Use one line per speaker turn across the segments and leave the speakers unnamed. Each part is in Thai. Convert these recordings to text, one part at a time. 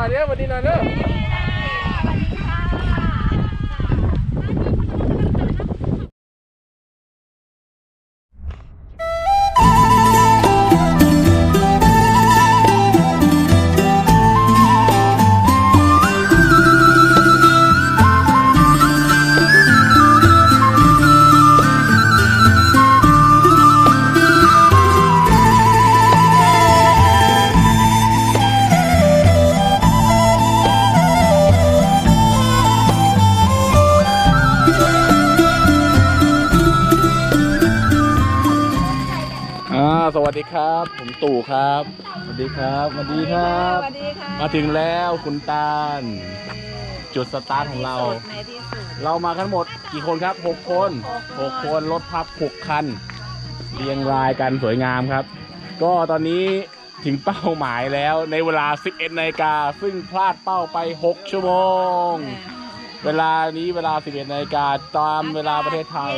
อยเด้อวันนี้หน่อยเด้อ สวัสดีครับ ผมตู่ครับ สวัสดีครับสวัสดีครับ
สวัสดีค่ะ
มาถึงแล้วคุณตาลจุดสตาร์ทของเรา
ในที่สุด
เรามากันหมดกี่คนครับหกคนหกคนรถพับหกคัน เรียงรายกันสวยงามครับ ก็ตอนนี้ถึงเป้าหมายแล้วในเวลา 11นาฬิกาซึ่งพลาดเป้าไป 6 ชั่วโมง เวลานี้เวลา 11นาฬิกาตามเวลาประเทศไทย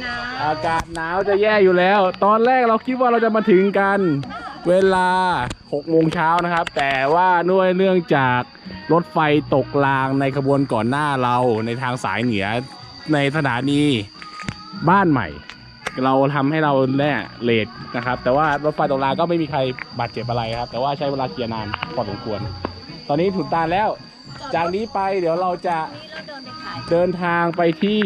หนาว
อากาศหนาวจะแย่อยู่แล้ว ตอนแรกเราคิดว่าเราจะมาถึงกัน เวลา6โมงเช้านะครับ แต่ว่าด้วยเนื่องจากรถไฟตกรางในขบวนก่อนหน้าเราในทางสายเหนือในสถานีบ้านใหม่ เราทำให้เราเนี่ยเลทนะครับ แต่ว่ารถไฟตกรางก็ไม่มีใครบาดเจ็บอะไรครับ แต่ว่าใช้เวลาเคลียร์นานพอสมควร ตอนนี้ถุนตาลแล้ว จากนี้ไปเดี๋ยวเราจะ
นี่เราเดินไปขาย
เดินทางไปที่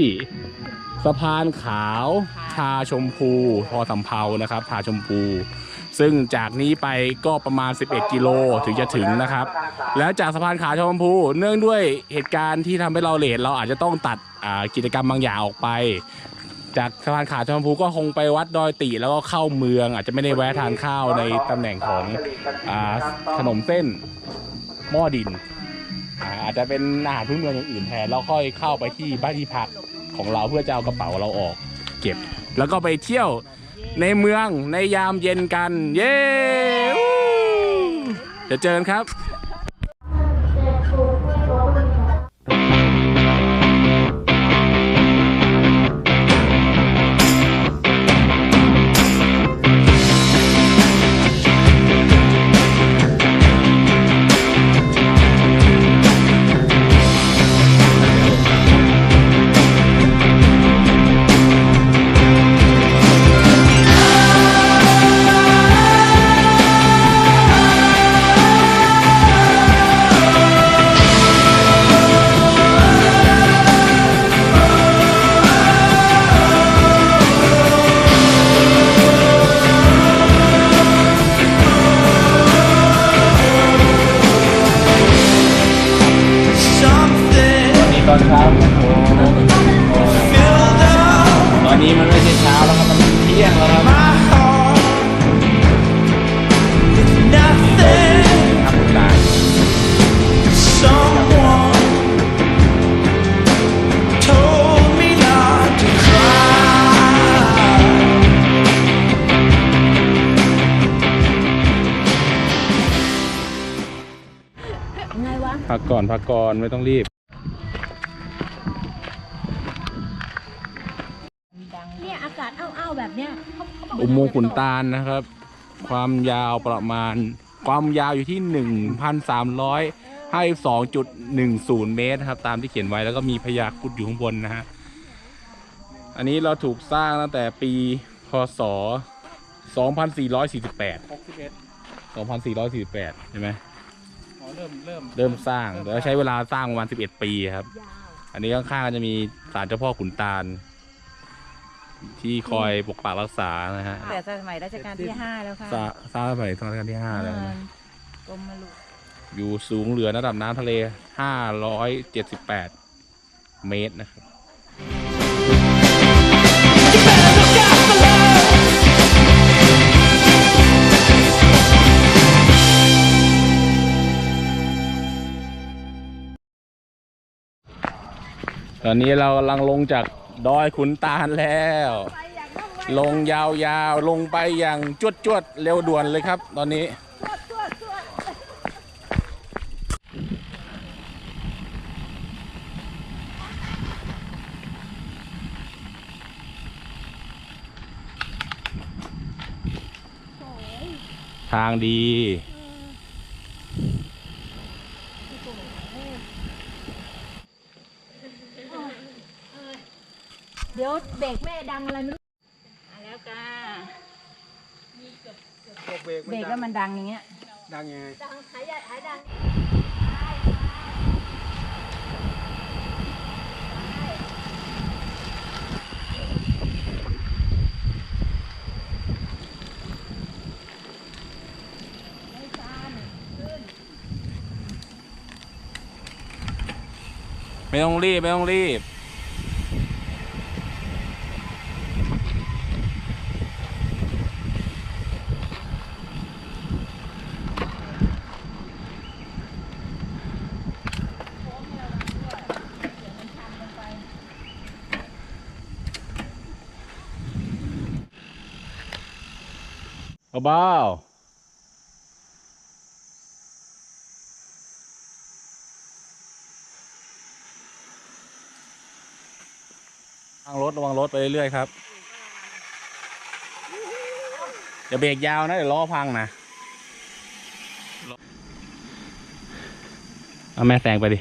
สะพานขาวทาชมพูพอสำเภานะครับทาชมพู ซึ่งจากนี้ไปก็ประมาณ 11 กิโลถึงจะถึงนะครับ แล้วจากสะพานขาวชมพู เนื่องด้วยเหตุการณ์ที่ทำให้เราเลทเราอาจจะต้องตัดอ่ากิจกรรมบางอย่างออกไป จากสะพานขาวชมพูก็คงไปวัดดอยติแล้วก็เข้าเมือง อาจจะไม่ได้แวะทานข้าวในตำแหน่งของอาขนมเส้นหม้อดิน อาจจะเป็นอาหารพื้นเมืองอย่างอื่นแทนแล้วค่อยเข้าไปที่บ้านที่พักของเราเพื่อจะเอากระเป๋าเราออก เก็บ แล้วก็ไปเที่ยวในเมืองในยามเย็นกัน เย้เดี๋ยวเจอกันครับ ไงวะพักก่อนพักก่อนไม่ต้องรีบ
เนี่ยอากาศอ้าวๆแบบเนี้ยเขาเขาบอก
อุโมงค์ขุนตาลนะครับ ความยาวประมาณ ความยาวอยู่ที่ 1,300ให้2.10 เมตรครับตามที่เขียนไว้แล้วก็มีพญาครุดอยู่ข้างบนนะฮะ อันนี้เราถูกสร้างตั้งแต่ปีพศ 2448 2448ใช่ไหม
เริ่มเริ่ม
เริ่มสร้างแล้วใช้เวลาสร้างประมาณ11 ปีครับ อันนี้ข้างๆก็จะมีศาลเจ้าพ่อขุนตาล ที่คอยปกปักรักษานะฮะ
แต่สมัยรัชกาลที่ห้าแล้วค่ะ
สร้างสร้างสมัยรัชกาลที่ห้าแล้วนะ
กรมหลวง
อยู่สูงเหลือระดับน้ำทะเล 578 เมตรนะครับ อนนี้เรากำลังลงจากดอยขุนตาลแล้ว ลงยาวๆ ลงไปอย่างจวดๆเร็วด่วนเลยครับ ตอนนี้ ทางดี
เดี๋ยวเบรกแม่ดังอะไรไม่รู้มาแล้วจ้า
เบรก
เบรกแล้วมันดังอย่างเงี้ย
ดังยังไง
ดังหายหายดัง
ไม่ต้องรีบ ไม่ต้องรีบ เบาระวังรถระวังรถไปเรื่อยๆครับอย่าเบรกยาวนะเดี๋ยวล้อพังนะเอาแม่แซงไปดิ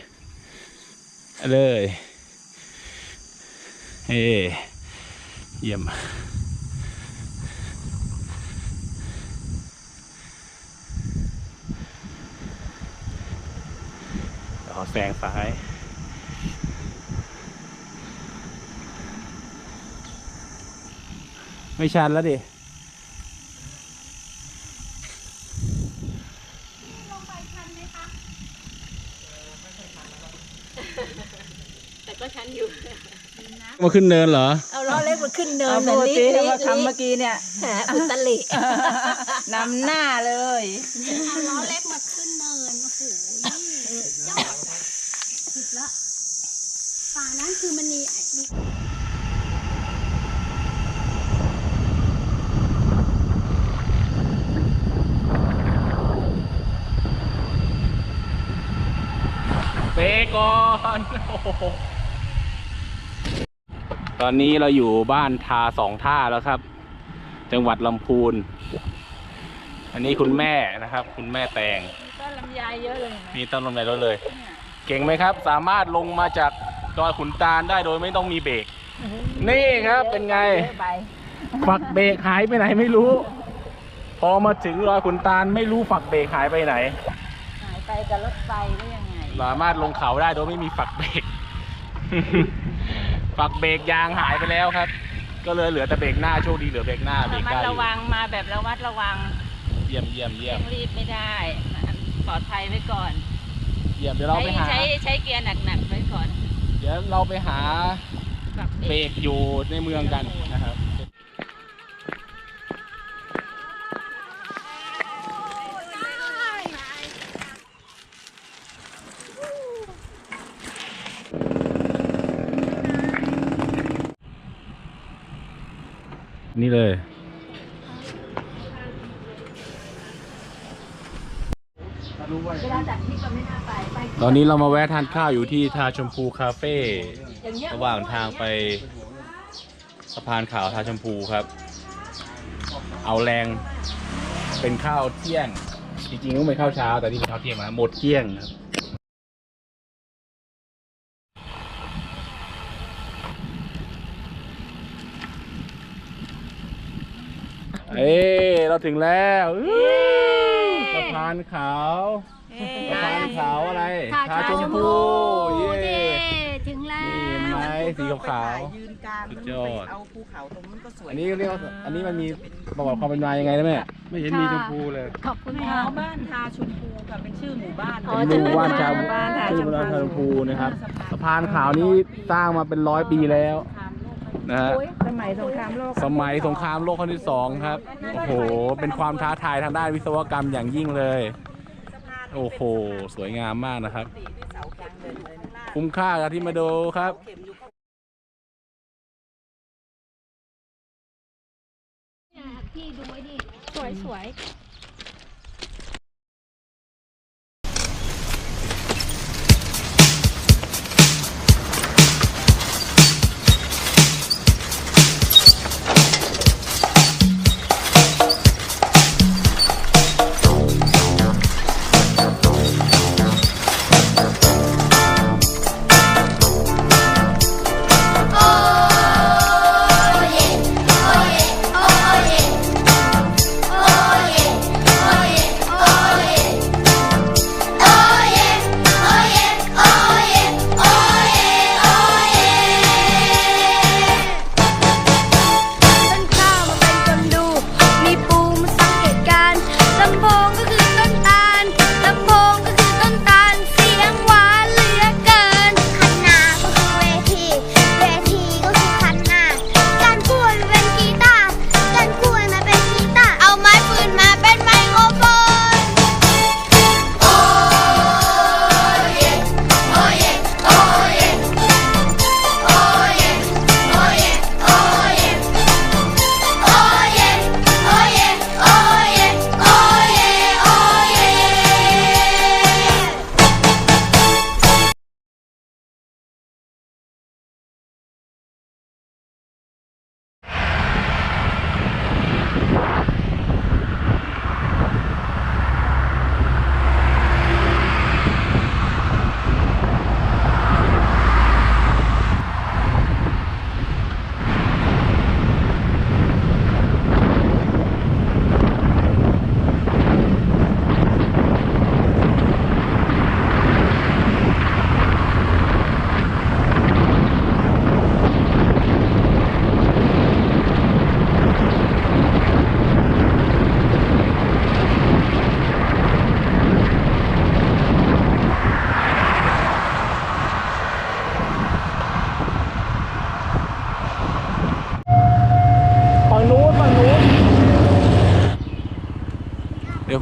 เอาเลยเฮ้เยี่ยม เดี๋ยว ขอแซงซ้าย ไม่ชันแล้วดิ
แต่ก็ชันอยู่
มาขึ้นเนินเหรอ
เอาล้อเล็กมาขึ้นเนิน
เอา
เหมื
ป
อน
ก
ลิ
ติ
ลิ
เราทำเมื่อกี้เนี่ย
แหมอุตลิ
นำหน้าเลย
เอาล้อเล็กมาขึ้นเนิน โอ้โหยอด สุดละป่านั้นคือมันมีมี
เบรกก่อนโอ้โหตอนนี้เราอยู่บ้านทาสองท่าแล้วครับ จังหวัดลำพูน อันนี้คุณแม่นะครับ คุณแม่แตง
ก็ลำไยเยอะเลย
มีต้นลมในรถเลยเก่งไหมครับ สามารถลงมาจากดอยขุนตาลได้โดยไม่ต้องมีเบรก นี่ครับเป็นไง
ไป
ฝักเบรกหายไปไหนไม่รู้ พอมาถึงดอยขุนตาลไม่รู้ฝักเบรกหายไปไหน
หายไปกับรถไฟได้ยังไง
สามารถลงเขาได้โดยไม่มีฝักเบรก ฝักเบรกยางหายไปแล้วครับ ก็เลยเหลือแต่เบรกหน้าโชคดีเหลือเบรกหน้าเบร
ระ
ก
มัด
ได้อ
ระ
ยู่
วังมาแบบระมัดระวัง
เยี่ยมเยี่ยมเยี่ยม
เร่งรีบไม่ได้ปลอดภัยไว้ก่อน
เยี่ยมเดี๋ยวเรา
ใช้
ไปหา
ใช้ใช้เกียร์หนักๆไว้ก่อน
เดี๋ยวเราไปหา
ปรับเบ
เบ
ร
ร
ก
กอยู่ในเมืองกันนะครับนี่เลย
เวลาจัดที่ก็ไม่น่าไป ไป
ตอนนี้เรามาแวะทานข้าวอยู่ที่ทาชมพูคาเฟ่
อย่างเงี้ย
ระหว่างทางไปสะพานขาวทาชมพูครับ เอาแรงเป็นข้าวเที่ยง จริงๆต้องเป็นข้าวเช้า แต่นี่เป็นข้าวเที่ยงนะหมดเที่ยงครับเอ้เราถึงแล้วอื้อ สะพานขาวสะพานขาวอะไร
ทาชมพู
เย้
เย้ถึงแล้
นี่เห็น
ว
ไหมสีขาว
ยืนกลาง
สุดยอด
เอาภูเขาตรงนู้นก็สวย
ๆอันนี้เรียกว่าอันนี้มันมีประวัติความเป็นมายังไงนะแม่
ไม่เห็นมีชมพูเลย
ขอบคุณ
ชา
ค่ะ
วบ้านทาชมพูค่ะเป็นชื่อหมู่บ้าน
อ๋อ
เป็นหมู่บ้านชาว
บ้านทา
ชื่
ช
อ
ม
บ้านทาชม
พู
พูนะครับ สะพานขาวนี้สร้างมาเป็นร้อยปีแล้ว นะฮะ
สมัยสงครามโลก
สมัยสงครามโลกครั้งที่สองครับ โอ้โห เป็นความท้าทายทางด้านวิศวกรรมอย่างยิ่งเลย โอ้โห สวยงามมากนะครับ คุ้มค่ากับที่มาดูครับ
พี่ดูไว้ดิสวยสวย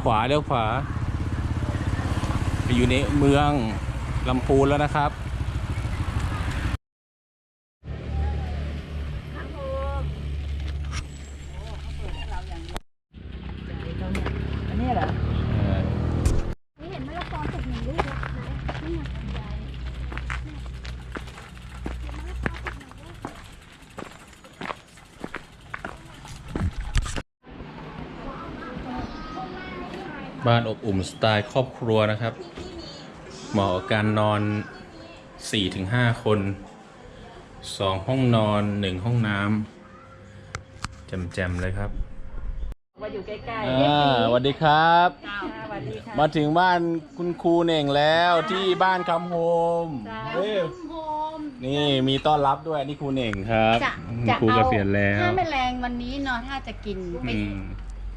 ขวา
เลี้ยวขวา ไปอยู่ในเมืองลำพูนแล้วนะครับ
อันนี้เหรอ
นี่เห็นมะละกอสุกหนึ่งลูกแล้วไหนนี่ไงใหญ่เห็นมะละกอสุกหนึ่งลูก
บ้านอบอุ่นสไตล์ครอบครัวนะครับ เหมาะกับการนอน 4-5 คน 2 ห้องนอน 1 ห้องน้ำแจ่มๆเลยครับ
มาอยู่ใกล้ๆ
อ่าสวัสดีครับ
ค่ะสวัสดีค่ะ
มาถึงบ้านคุณครูเน่งแล้วที่บ้านคำโฮม
จ้า
เอ้ย
โฮม
นี่มีต้อนรับด้วยนี่ครูเน่งครับ
จะ
คุณ
จะ
ครู
เอา
เกษียณแล้ว
ถ้าแมลงวันนี้เนาะถ้าจะกินไป
อืม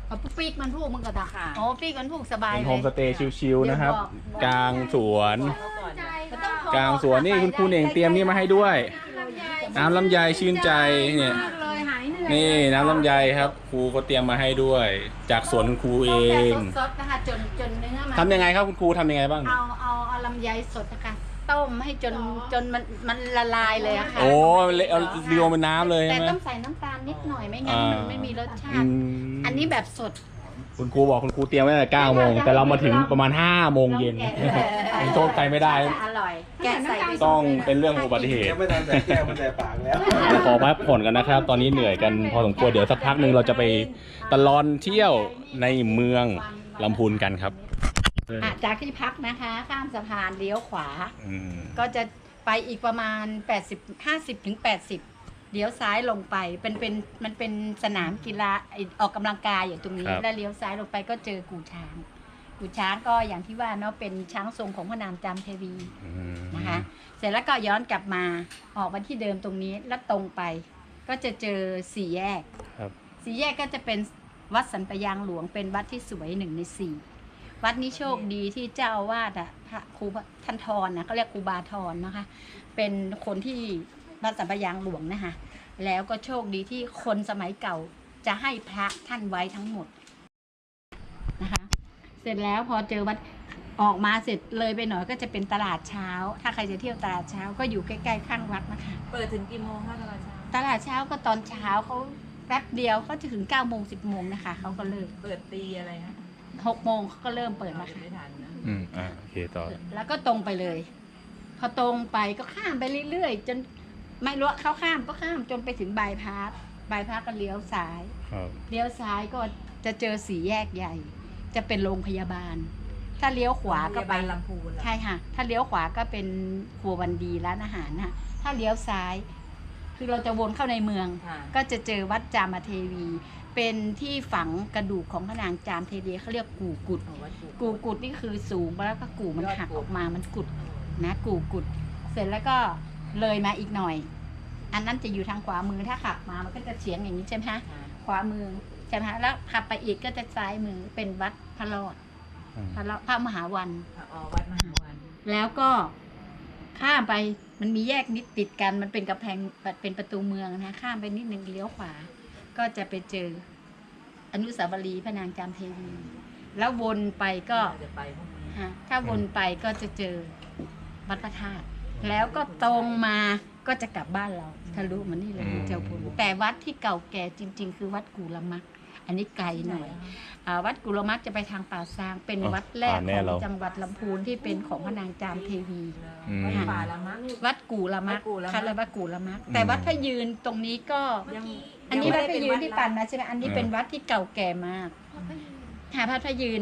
เอาปุ๊กปีกมันพูกมันก็ได้
ค่ะ
อ๋อปีกมันพูกสบาย
เป็น
เล
โฮ
ย
มสเตย์ชิลๆนะครับ กลางสวน
เอาก่อน
ใจ
นะ
มันต้องพอก
ลางสวนนี่คุณครูเน่งเตรียมนี่มาให้ด้วย น้ำลำไยชื่นใจเนี่ย
มากเลยหายเหนื่อย
นี่น้ำลำไยครับครูก็เตรียมมาให้ด้วย จากสวนคุณครูเอ
ต้ม
ง
แบบสดๆนะคะจนจนเนื้อมัน
ทำยังไงครับคุณครูทำยังไงบ้าง
เอาเอาเอาลำไยสดนะคะต้มให้จนจนมันมันละลายเลยอะค่ะ
โอ้เละเอาเรียวเป็นน้ำเลย
แต่
ใช่ไหม
ต้องใส่น้ำตาลนิดหน่อยไม่งั้น
อ่ามั
มันไม่มีรสชา
อื
ติ
ม
อันนี้แบบสด
คุณครูบอกคุณครูเตรียมไว้ตั้งแต่9โมงแต่เรามาถึงประมาณ5โมงเย็น
ลองแกะ
อันนี้โทษใครไม่ได้
อร่อย แกะใส่ไป
ต้องเป็นเรื่องอุบัติเหตุ
ยังไม่ทันแต่แก้วมันแต่ปากแล้ว
ขอพักผ่อนกันนะครับ ตอนนี้เหนื่อยกันพอสมควร เดี๋ยวสักพักหนึ่งเราจะไปตลอนเที่ยวในเมืองลำพูนกันครับ
อะจากที่พักนะคะ ข้ามสะพานเลี้ยวขวา
อืม
ก็จะไปอีกประมาณ 80 50ถึง80 เลี้ยวซ้ายลงไปเป็นเป็นมันเป็นสนามกีฬาไอ้ออกกำลังกายอยู่ตรงนี้แล้วเลี้ยวซ้ายลงไปก็เจอกู่ช้าง กู่ช้างก็อย่างที่ว่าเนาะเป็นช้างทรงของพระนามจามเทวี
อืม
นะคะเสร็จแล้วก็ย้อนกลับมาออกมาที่เดิมตรงนี้แล้วตรงไป ก็จะเจอสี่แยก
ครับ
สี่แยกก็จะเป็นวัดสันปะยางหลวงเป็นวัดที่สวยหนึ่งในสี่วัดนี้โชคดีที่เจ้าอาวาสอะพระครูท่านทรนะเขาเรียกครูบาทรนะคะ เป็นคนที่ วัดสันปะยางหลวงนะคะแล้วก็โชคดีที่คนสมัยเก่าจะให้พระท่านไว้ทั้งหมดนะคะ เสร็จแล้วพอเจอวัดออกมาเสร็จเลยไปหน่อยก็จะเป็นตลาดเช้า ถ้าใครจะเที่ยวตลาดเช้าก็อยู่ใกล้ๆข้างวัดนะคะ
เปิดถึงกี่โมงคะตลาดเช้า
ตลาดเช้าก็ตอนเช้าเขาแป๊บเดียวเขาจะถึง9ก้าโมงสิบโมงนะคะเขาก็เลิก
เปิดตีอะไรฮะ
หกโมงเขาก็เริ่มเปิดแล้วค่ะ
ไม่ทันนะ
อืมอ่าโอเคต่อ
แล้วก็ตรงไปเลย พอตรงไปก็ข้ามไปเรื่อยๆ จน ไม่รู้ว่าเขาข้ามก็ข้ามจนไปถึงบายพาสบายพาสก็เลี้ยวซ้าย
ครับ
เลี้ยวซ้ายก็จะเจอสี่แยกใหญ่ จะเป็นโรงพยาบาล ถ้าเลี้ยวขวาก็ไป
โรงพยาบาลลำพูนเหรอ
ใช่ค่ะ ถ้าเลี้ยวขวาก็เป็นครัววันดีร้านอาหารนะถ้าเลี้ยวซ้าย คือเราจะวนเข้าในเมือง
ค่ะ
ก็จะเจอวัดจามเทวี เป็นที่ฝังกระดูกของพระนางจามเทวีเขาเรียกกู่กุด
ของวัดกู
กู่กุดนี่คือสูงแล้วก็กู่มัน
ยอด
หัก
กู่
ออกมามันกุดนะกู่กุด เสร็จแล้วก็ เลยมาอีกหน่อย อันนั้นจะอยู่ทางขวามือถ้าขับมามันก็จะเฉียงอย่างนี้ใช่ไหมฮะ
ค่ะ
ขวามือใช่ไหมฮะแล้วขับไปอีกก็จะซ้ายมือเป็นวัดพระรอด
อืม
พระรอดพระมหาวัน
อ๋อวัดมหาวัน
แล้วก็ข้ามไปมันมีแยกนิดติดกันมันเป็นกำแพงเป็นประตูเมืองนะข้ามไปนิดหนึ่งเลี้ยวขวา ก็จะไปเจอ อนุสาวรีย์พระนางจามเทวีแล้ววนไปก็
จะไปพรุ่งนี้
ฮะถ้าวนไปก็จะเจอวัดพระธาตุ แล้วก็ตรงมาก็จะกลับบ้านเราทะลุมานี่เลย
อืม
เจ้าคุณแต่วัดที่เก่าแก่จริง ๆ คือวัดกูละมัก อันนี้ไกลหน่อยอ่าวัดกุลมักจะไปทางป่าซาง เป็น
อ๋อ
วัดแรก
ป่าแน่
ของ
เรา
จังหวัดลำพูนที่เป็นของพระนางจามเทวี
อืม
วัดป่าละมั้ง
วัดกูละมัก
วัดกูละมัก
ค่ะแล้ววัดกูละมัก
อืม
แต่วัดพระยืนตรงนี้ก็
ยัง
อันนี้วัดพระยืนที่ปั่น
น
มาใช่ไหมอันนี้เป็นวัดที่เก่าแก่มาก
อืม
หาพระพระยืน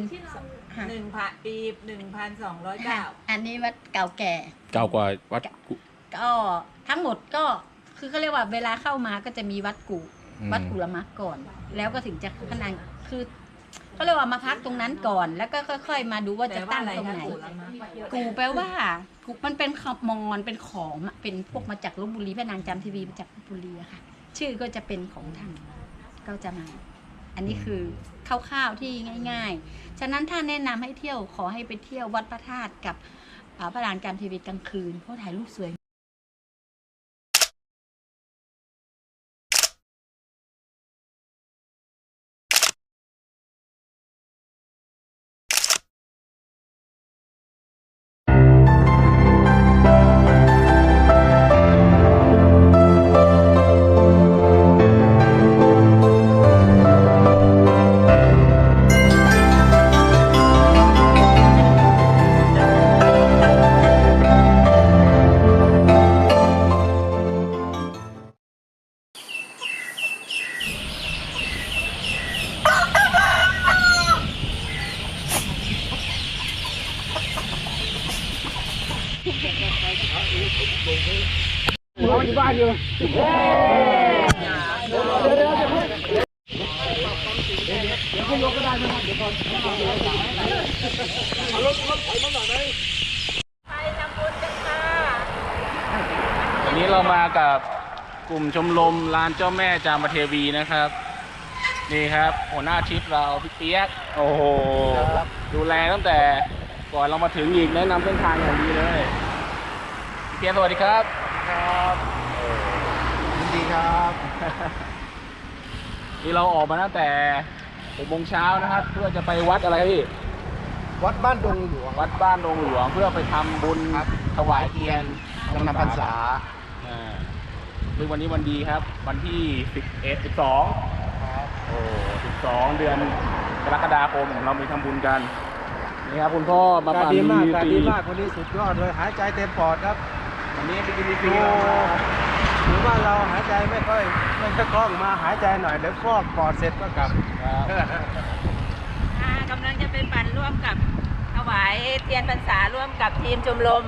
ค่ะ
หนึ่งพันปีหนึ่งพันสองร้อย
ค่ะ
เก้า
อันนี้วัดเก่าแก่
เก่ากว่าวัดกุ
ก็ทั้งหมดก็คือเขาเรียกว่าเวลาเข้ามาก็จะมีวัดกู
อืม
วัดกุลมักก่อน แล้วก็ถึงจะพระนางคือเขาเรียกว่ามาพักตรงนั้นก่อน แล้วก็ค่อย ๆ มาดูว่าจะตั้งตรงไหน กูแปลว่ากูมันเป็นขมอนเป็นขอมอะเป็นพวกมาจากลบบุรีพระนางจามทีวีมาจากลบบุรีอะค่ะ ชื่อก็จะเป็นของท่านก็จะมา อันนี้คือคร่าวๆที่ง่าย ๆ ฉะนั้นถ้าแนะนำให้เที่ยวขอให้ไปเที่ยววัดพระธาตุกับอ่าพระนางจามทีวีกลางคืนเพราะถ่ายรูปสวย
กลุ่มชมรมลานเจ้าแม่จามเทวีนะครับ นี่ครับ หัวหน้าทริปเราพี่เปียกโอ้โหดูแลตั้งแต่ก่อนเรามาถึงอีกแนะนำเส้นทางอย่างดีเลยพี่เปียกสวัสดีครับ
ครับยินดีครับ
นี่เราออกมาตั้งแต่หกโมงเช้านะครับ เพื่อจะไปวัดอะไรครับพี่
วัดบ้านดงหลวง
วัดบ้านดงหลวงเพื่อไปทำบุญ
ครับ
ถวายเทียน
จำนำพรรษา
อ่า ซึ่งวันนี้วันดีครับ วันที่ 11 12 โอ้ 12 เดือนกรกฎาคมเรามีทำบุญกัน นี่ครับคุณพ่อมา
การ
ปั่น
ดีมาก
BTC
การดีมากวันนี้สุดยอดเลยหายใจเต็มปอดครับ
วันนี้บีบี
โอ้หรือว่าเราหายใจไม่ค่อยไม่ค่อยคล่องมาหายใจหน่อยเดี๋ยวฟอกปอดเสร็จก็กลับ
อ่ากำลังจะไปปั่นร่วมกับถวายเทียนพรรษาร่วมกับทีมชมรม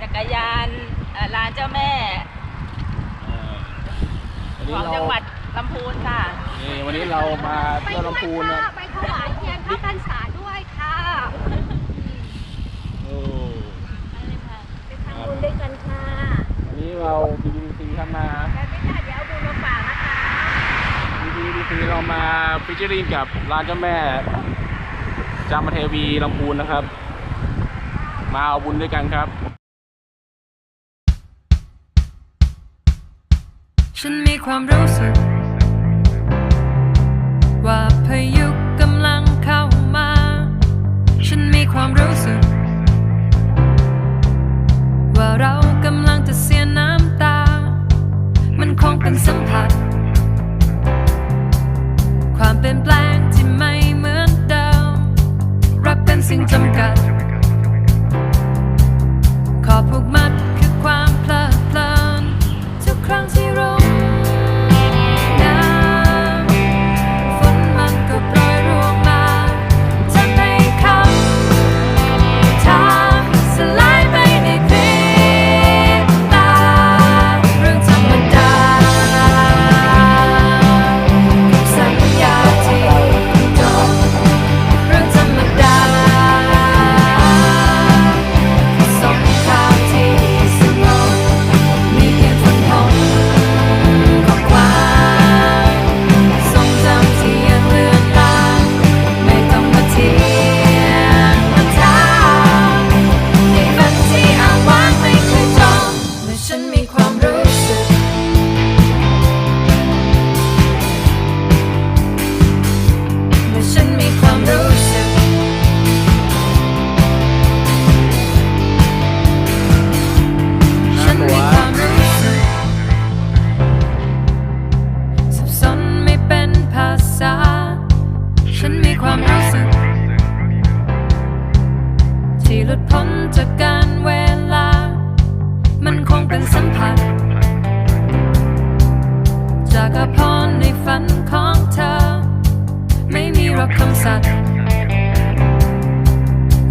จักรยานเอ่อลานเจ้าแม่
วันนี้
ของ
เรา
จังหวัดลำพูนค่ะ
นี่วันนี้เรามาเที่ยวลำพูนนะ
ไปถวายเทียนพระพรรษาด้วยค่ะ
โอ้
ไปทำบุญด้วยกันค่ะ
วันนี้เราบีบีครับมา
แล้วไม่ได้เดี๋ยวเอาบุญมาฝากนะคะ
บีบีเรามาฟิชเจอริงกับร้านเจ้าแม่จามเทวีลำพูนนะครับ มาเอาบุญด้วยกันครับ
ฉันมีความรู้สึก ว่าพายุกำลังเข้ามา ฉันมีความรู้สึก ว่าเรากำลังจะเสียน้ำตา มันคงเป็นสัมผัส ความเปลี่ยนแปลงที่ไม่เหมือนเดิม รักเป็นสิ่งจำกัด ขอผูกมัด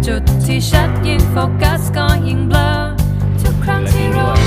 จุดที่ชัดยิ่งโฟกัสก็ยิ่งเบลอทุกครั้งที่เรา